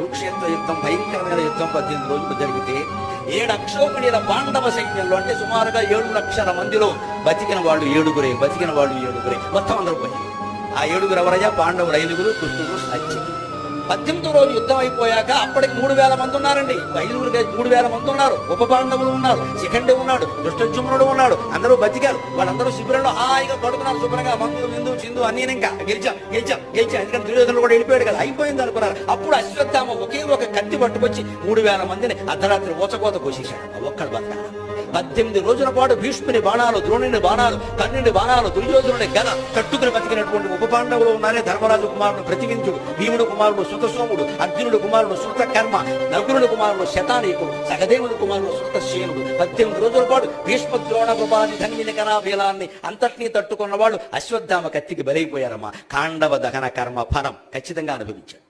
కురుక్షేత్ర యుద్ధం భయంకరమైన యుద్ధం పద్దెనిమిది రోజులు జరిగితే ఏడు అక్షోహిణీల పాండవ సైన్యంలో అంటే సుమారుగా ఏడు లక్షల మందిలో బతికిన వాళ్ళు ఏడుగురే బతికిన వాళ్ళు ఏడుగురే. మొత్తం అందరూ పోయి ఆ ఏడుగురు ఎవరయ్యా? పాండవులు ఐదుగురు కృష్ణుడు సత్యం పద్దెనిమిదో రోజు యుద్ధం అయిపోయాక అప్పటికి మూడు వేల మంది ఉన్నారండి. ఐదుగురు మూడు వేల మంది ఉన్నారు. ఉప పాండవులు ఉన్నారు. శిఖండి ఉన్నాడు. దుష్టజుమ్నుడు ఉన్నాడు. అందరూ బతికారు. వాళ్ళందరూ శిబిరంలో హాయిగా పడుకున్నారు. శుభ్రంగా మందు విందు చిందు అన్ని ఇంకా గెలిచాం గెలిచాం గెలిచాం. ఎందుకంటే దుర్యోధనుడు కూడా వెళ్ళిపోయాడు కదా. అయిపోయింది అనుకున్నారు. అప్పుడు అశ్వత్థామ ఒకే ఒక కత్తి పట్టుకొచ్చి మూడు వేల మందిని అర్ధరాత్రి ఊచకోత కోసేశాడు. ఒక్కడు బతకాలి పద్దెనిమిది రోజుల పాటు భీష్ముని బాణాలు ద్రోణుని బాణాలు కర్ణుని బాణాలు దుర్యోధనుని గద కట్టుకుని బతికినటువంటి ఉప పాండవులు ఉన్నారే. ధర్మరాజు కుమారుడు ప్రతివింతుడు భీముడు కుమారుడు సుతసోముడు అర్జునుడు కుమారుడు సుత కర్మ నకులుడి కుమారుడు శతానీకుడు సహదేవుడు కుమారుడు సుతశీనుడు పద్దెనిమిది రోజుల పాటు భీష్మ ద్రోణ కృపాది ధన్విని కరాభీలాన్ని అంతటినీ తట్టుకున్న వాళ్ళు అశ్వత్థామ కత్తికి బలైపోయారమ్మా. కాండవ దహన కర్మ ఫలం ఖచ్చితంగా అనుభవించారు.